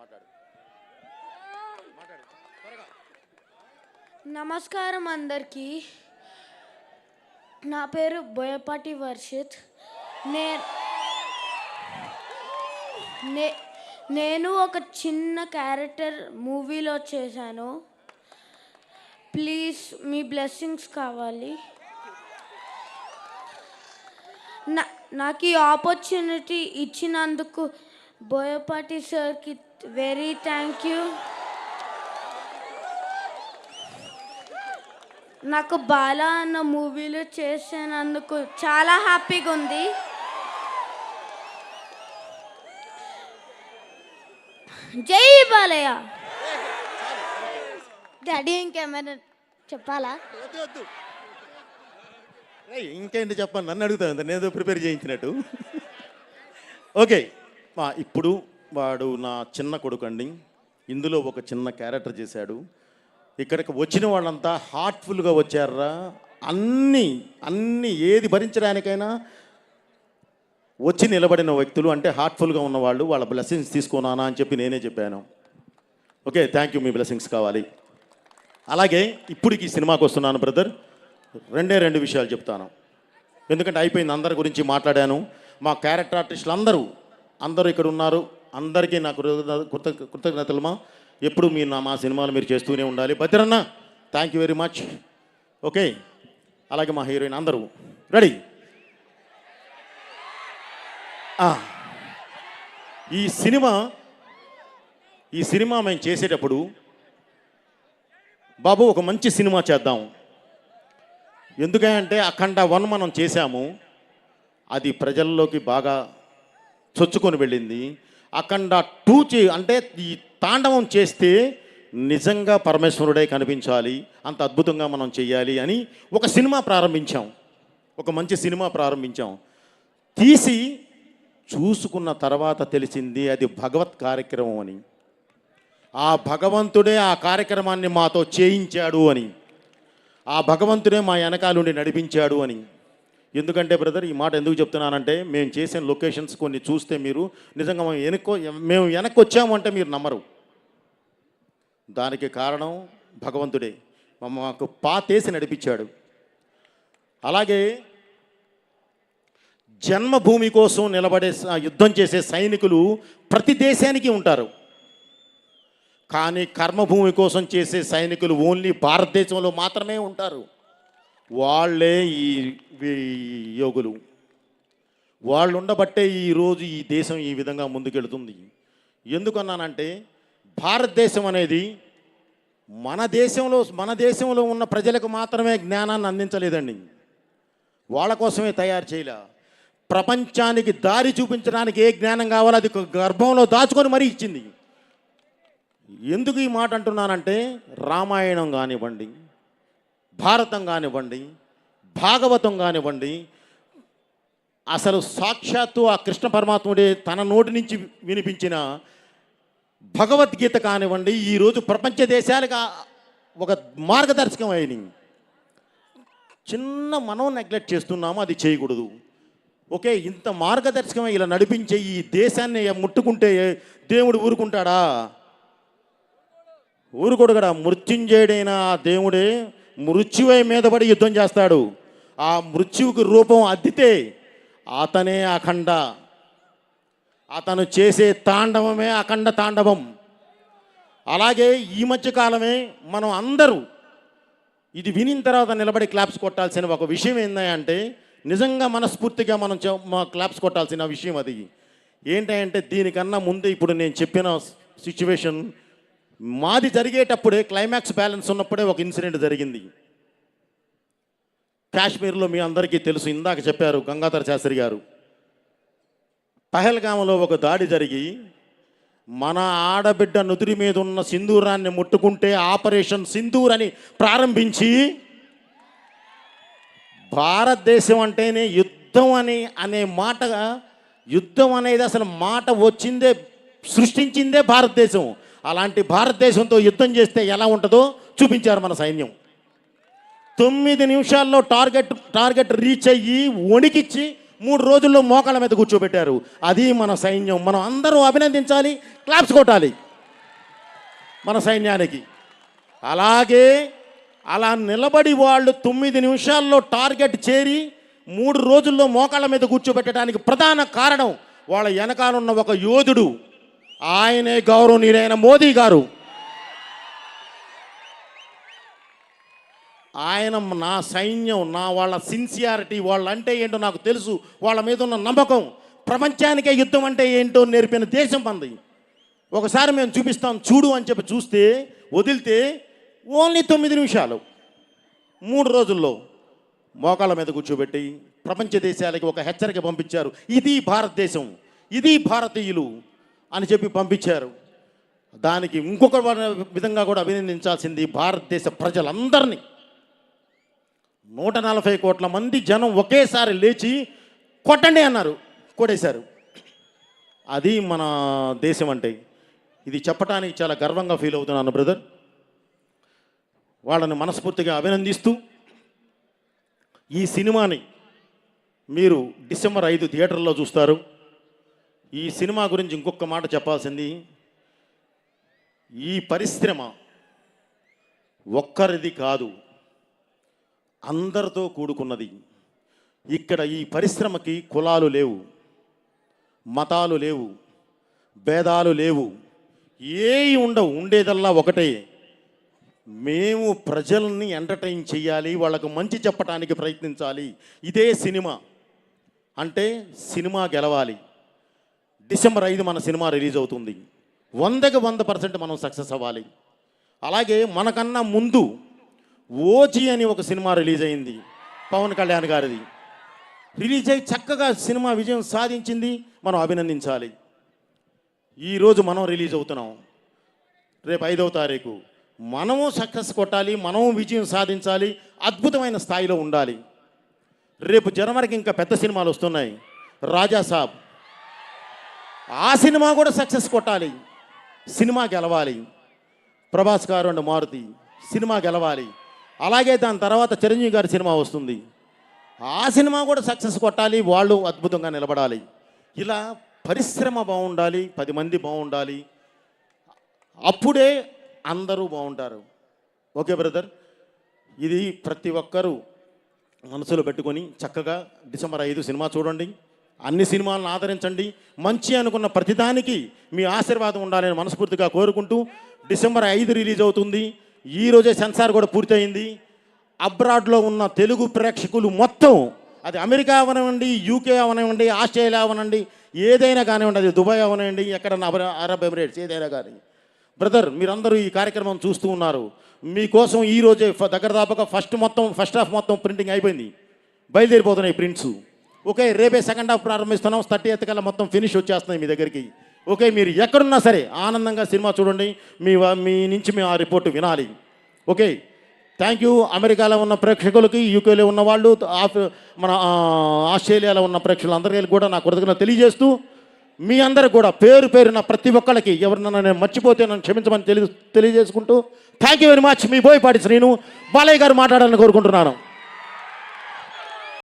మాట్లాడు. మాట్లాడు. త్వరగా నమస్కారం అందరికీ. నా పేరు బోయపాటి వర్షిత్. నే నే- నేను ఒక చిన్న క్యారెక్టర్ మూవీలో చేశాను. ప్లీజ్ మీ బ్లెస్సింగ్స్ కావాలి. నా నాకు ఈ ఆపర్చునిటీ ఇచ్చినందుకు బోయపాటి సార్కి వెరీ థ్యాంక్ యూ. నాకు బాలా అన్న మూవీలో చేసినందుకు చాలా హ్యాపీగా ఉంది. జై బాలయ్య. డాడీ ఇంకేమైనా చెప్పాలా? ఇంకేంటి చెప్పండి నన్ను అడుగుతాను నేను ప్రిపేర్ చేయించినట్టు. ఓకే. మా ఇప్పుడు వాడు నా చిన్న కొడుకు అండి ఇందులో ఒక చిన్న క్యారెక్టర్ చేశాడు. ఇక్కడికి వచ్చిన వాళ్ళంతా హార్ట్ఫుల్గా వచ్చారా? అన్నీ అన్నీ ఏది భరించడానికైనా వచ్చి నిలబడిన వ్యక్తులు అంటే హార్ట్ఫుల్గా ఉన్నవాళ్ళు వాళ్ళ బ్లెస్సింగ్స్ తీసుకున్నానా అని చెప్పి నేనే చెప్పాను. ఓకే థ్యాంక్ యూ మీ బ్లెస్సింగ్స్ కావాలి. అలాగే ఇప్పటికి ఈ సినిమాకి వస్తున్నాను బ్రదర్. రెండే రెండు విషయాలు చెప్తాను. ఎందుకంటే అయిపోయింది అందరి గురించి మాట్లాడాను. మా క్యారెక్టర్ ఆర్టిస్టులు అందరూ అందరూ ఇక్కడ ఉన్నారు. అందరికీ నా కృతజ్ఞ- కృత కృతజ్ఞతలమా? ఎప్పుడు మీరు నా మా సినిమాలు మీరు చేస్తూనే ఉండాలి. Bhadranna thank you very much okay అలాగే మా హీరోయిన్ అందరూ. రెడీ ఈ సినిమా ఈ సినిమా మేము చేసేటప్పుడు బాబు ఒక మంచి సినిమా చేద్దాం. ఎందుకంటే అఖండ వన్ మనం చేశాము. అది ప్రజల్లోకి బాగా చొచ్చుకొని వెళ్ళింది. అఖండ టూ చే అంటే ఈ తాండవం చేస్తే నిజంగా పరమేశ్వరుడే కనిపించాలి అంత అద్భుతంగా మనం చెయ్యాలి అని ఒక సినిమా ప్రారంభించాం. ఒక మంచి సినిమా ప్రారంభించాం. తీసి చూసుకున్న తర్వాత తెలిసింది అది భగవత్ కార్యక్రమం అని. ఆ భగవంతుడే ఆ కార్యక్రమాన్ని మాతో చేయించాడు అని. ఆ భగవంతుడే మా వెనకాలుండి నడిపించాడు అని. ఎందుకంటే బ్రదర్ ఈ మాట ఎందుకు చెప్తున్నానంటే మేము చేసిన లొకేషన్స్ కొన్ని చూస్తే మీరు నిజంగా మేము వెనక్కు మేము వెనక్కి వచ్చాము అంటే మీరు నమ్మరు. దానికి కారణం భగవంతుడే. మా- మాకు పాతేసి నడిపించాడు. అలాగే జన్మభూమి కోసం నిలబడే యుద్ధం చేసే సైనికులు ప్రతి దేశానికి ఉంటారు. కానీ కర్మభూమి కోసం చేసే సైనికులు ఓన్లీ భారతదేశంలో మాత్రమే ఉంటారు. వాళ్ళే ఈ యోగులు. వాళ్ళు ఉండబట్టే ఈరోజు ఈ దేశం ఈ విధంగా ముందుకెళ్తుంది. ఎందుకన్నానంటే భారతదేశం అనేది మన దేశంలో మన దేశంలో ఉన్న ప్రజలకు మాత్రమే జ్ఞానాన్ని అందించలేదండి. వాళ్ళ కోసమే తయారు చేయలే. ప్రపంచానికి దారి చూపించడానికి ఏ జ్ఞానం కావాలో అది గర్భంలో దాచుకొని మరీ ఇచ్చింది. ఎందుకు ఈ మాట అంటున్నానంటే రామాయణం కానివ్వండి భారతం కానివ్వండి భాగవతం కానివ్వండి అసలు సాక్షాత్తు ఆ కృష్ణ పరమాత్ముడే తన నోటి నుంచి వినిపించిన భగవద్గీత కానివ్వండి ఈరోజు ప్రపంచ దేశాలకు ఒక మార్గదర్శకం అయినాయి చిన్న మనం నెగ్లెక్ట్ చేస్తున్నాము అది చేయకూడదు. ఓకే ఇంత మార్గదర్శకం ఇలా నడిపించే ఈ దేశాన్ని ముట్టుకుంటే దేవుడు ఊరుకుంటాడా? ఊరుకోడు కదా మృత్యుంజయుడైన ఆ దేవుడే మృత్యువై మీద పడి యుద్ధం చేస్తాడు. ఆ మృత్యువుకి రూపం అద్దితే అతనే అఖండ. అతను చేసే తాండవమే అఖండ తాండవం. అలాగే ఈ మధ్యకాలమే మనం అందరూ ఇది వినిన తర్వాత నిలబడి క్లాప్స్ కొట్టాల్సిన ఒక విషయం ఏంటంటే నిజంగా మనస్ఫూర్తిగా మనం క్లాప్స్ కొట్టాల్సిన విషయం అది. ఏంటంటే దీనికన్నా ముందే ఇప్పుడు నేను చెప్పిన సిచ్యువేషన్ మాది జరిగేటప్పుడే క్లైమాక్స్ బ్యాలెన్స్ ఉన్నప్పుడే ఒక ఇన్సిడెంట్ జరిగింది. కాశ్మీర్లో మీ అందరికీ తెలుసు ఇందాక చెప్పారు గంగాధర శాస్త్రి గారు. పహల్గామలో ఒక దాడి జరిగి మన ఆడబిడ్డ నుదురి మీద ఉన్న సింధూరాన్ని ముట్టుకుంటే ఆపరేషన్ సింధూర్ అని ప్రారంభించి భారతదేశం అంటేనే యుద్ధం అని అనే మాట యుద్ధం అనేది అసలు మాట వచ్చిందే సృష్టించిందే భారతదేశం. అలాంటి భారతదేశంతో యుద్ధం చేస్తే ఎలా ఉంటుందో చూపించారు మన సైన్యం. తొమ్మిది నిమిషాల్లో టార్గెట్ టార్గెట్ రీచ్ అయ్యి వణికిచ్చి మూడు రోజుల్లో మోకాళ్ళ మీద కూర్చోబెట్టారు. అది మన సైన్యం. మనం అందరూ అభినందించాలి క్లాప్స్ కొట్టాలి మన సైన్యానికి. అలాగే అలా నిలబడి వాళ్ళు తొమ్మిది నిమిషాల్లో టార్గెట్ చేరి మూడు రోజుల్లో మోకాళ్ళ మీద కూర్చోబెట్టడానికి ప్రధాన కారణం వాళ్ళ వెనకాలన్న ఒక యోధుడు. ఆయనే గౌరవనీయులైన మోదీ గారు. ఆయన నా సైన్యం నా వాళ్ళ సిన్సియారిటీ వాళ్ళంటే ఏంటో నాకు తెలుసు. వాళ్ళ మీద ఉన్న నమ్మకం. ప్రపంచానికే యుద్ధం అంటే ఏంటో నేర్పిన దేశం మంది ఒకసారి మేము చూపిస్తాం చూడు అని చెప్పి చూస్తే వదిలితే ఓన్లీ తొమ్మిది నిమిషాలు. మూడు రోజుల్లో మోకాళ్ళ మీద కూర్చోబెట్టి ప్రపంచ దేశాలకి ఒక హెచ్చరిక పంపించారు. ఇది భారతదేశం. ఇది భారతీయులు. అని చెప్పి పంపించారు. దానికి ఇంకొక విధంగా కూడా అభినందించాల్సింది భారతదేశ ప్రజలందరినీ. నూట నలభై కోట్ల మంది జనం ఒకేసారి లేచి కొట్టండి అన్నారు కొట్టేశారు. అది మన దేశం అంటే. ఇది చెప్పడానికి చాలా గర్వంగా ఫీల్ అవుతున్నాను బ్రదర్. వాళ్ళని మనస్ఫూర్తిగా అభినందిస్తూ ఈ సినిమాని మీరు డిసెంబర్ ఐదు థియేటర్లో చూస్తారు. ఈ సినిమా గురించి ఇంకొక మాట చెప్పాల్సింది. ఈ పరిశ్రమ ఒక్కరిది కాదు అందరితో కూడుకున్నది. ఇక్కడ ఈ పరిశ్రమకి కులాలు లేవు మతాలు లేవు భేదాలు లేవు. ఏవి ఉండవు ఉండేదల్లా ఒకటే. మేము ప్రజల్ని ఎంటర్టైన్ చేయాలి వాళ్ళకు మంచి చెప్పడానికి ప్రయత్నించాలి. ఇదే సినిమా. అంటే సినిమా గెలవాలి. డిసెంబర్ ఐదు మన సినిమా రిలీజ్ అవుతుంది. వందకి వంద పర్సెంట్ మనం సక్సెస్ అవ్వాలి. అలాగే మనకన్నా ముందు ఓజీ అని ఒక సినిమా రిలీజ్ అయింది పవన్ కళ్యాణ్ గారిది. రిలీజ్ అయ్యి చక్కగా సినిమా విజయం సాధించింది మనం అభినందించాలి. ఈరోజు మనం రిలీజ్ అవుతున్నాం. రేపు ఐదవ తారీఖు. మనము సక్సెస్ కొట్టాలి మనము విజయం సాధించాలి అద్భుతమైన స్థాయిలో ఉండాలి. రేపు జనవరికి ఇంకా పెద్ద సినిమాలు వస్తున్నాయి. రాజా సాబ్ ఆ సినిమా కూడా సక్సెస్ కొట్టాలి. సినిమా గెలవాలి. ప్రభాస్ గారు అండ్ మారుతి సినిమా గెలవాలి. అలాగే దాని తర్వాత చిరంజీవి గారి సినిమా వస్తుంది. ఆ సినిమా కూడా సక్సెస్ కొట్టాలి. వాళ్ళు అద్భుతంగా నిలబడాలి. ఇలా పరిశ్రమ బాగుండాలి. పది మంది బాగుండాలి. అప్పుడే అందరూ బాగుంటారు. Okay brother? ఇది ప్రతి ఒక్కరూ మనసులో పెట్టుకొని చక్కగా డిసెంబర్ ఐదు సినిమా చూడండి. అన్ని సినిమాలను ఆదరించండి. మంచి అనుకున్న ప్రతిదానికి మీ ఆశీర్వాదం ఉండాలని మనస్ఫూర్తిగా కోరుకుంటూ డిసెంబర్ ఐదు రిలీజ్ అవుతుంది. ఈ రోజే సెన్సార్ కూడా పూర్తయింది. అబ్రాడ్లో ఉన్న తెలుగు ప్రేక్షకులు మొత్తం అది అమెరికా అవనివ్వండి యూకే అవనివ్వండి ఆస్ట్రేలియా అవనండి ఏదైనా కానివ్వండి అది దుబాయ్ అవనివ్వండి ఎక్కడన్నా అరబ్ ఎమిరేట్స్ ఏదైనా కానీ బ్రదర్ మీరందరూ ఈ కార్యక్రమం చూస్తూ ఉన్నారు. మీకోసం ఈ రోజే దగ్గర దాపక ఫస్ట్ మొత్తం ఫస్ట్ హాఫ్ మొత్తం ప్రింటింగ్ అయిపోయింది. బయలుదేరిపోతున్నాయి ప్రింట్స్ ఓకే రేపే సెకండ్ హాఫ్ ప్రారంభిస్తున్నాం. థర్టీ ఎయిత్ కల్లా మొత్తం ఫినిష్ వచ్చేస్తున్నాయి మీ దగ్గరికి. ఓకే మీరు ఎక్కడున్నా సరే ఆనందంగా సినిమా చూడండి. మీ మీ నుంచి మేము ఆ రిపోర్ట్ వినాలి. ఓకే థ్యాంక్ యూ అమెరికాలో ఉన్న ప్రేక్షకులకి యూకేలో ఉన్న వాళ్ళు ఆఫ్- మన ఆస్ట్రేలియాలో ఉన్న ప్రేక్షకులందరికీ కూడా నా కృతజ్ఞత తెలియజేస్తూ మీ అందరు కూడా పేరు పేరున ప్రతి ఒక్కళ్ళకి ఎవరినైనా నేను మర్చిపోతే నన్ను క్షమించమని తెలియ తెలియజేసుకుంటూ థ్యాంక్ యూ వెరీ మచ్ మీ బోయపాటి శ్రీను బాలయ్య గారు మాట్లాడాలని కోరుకుంటున్నాను.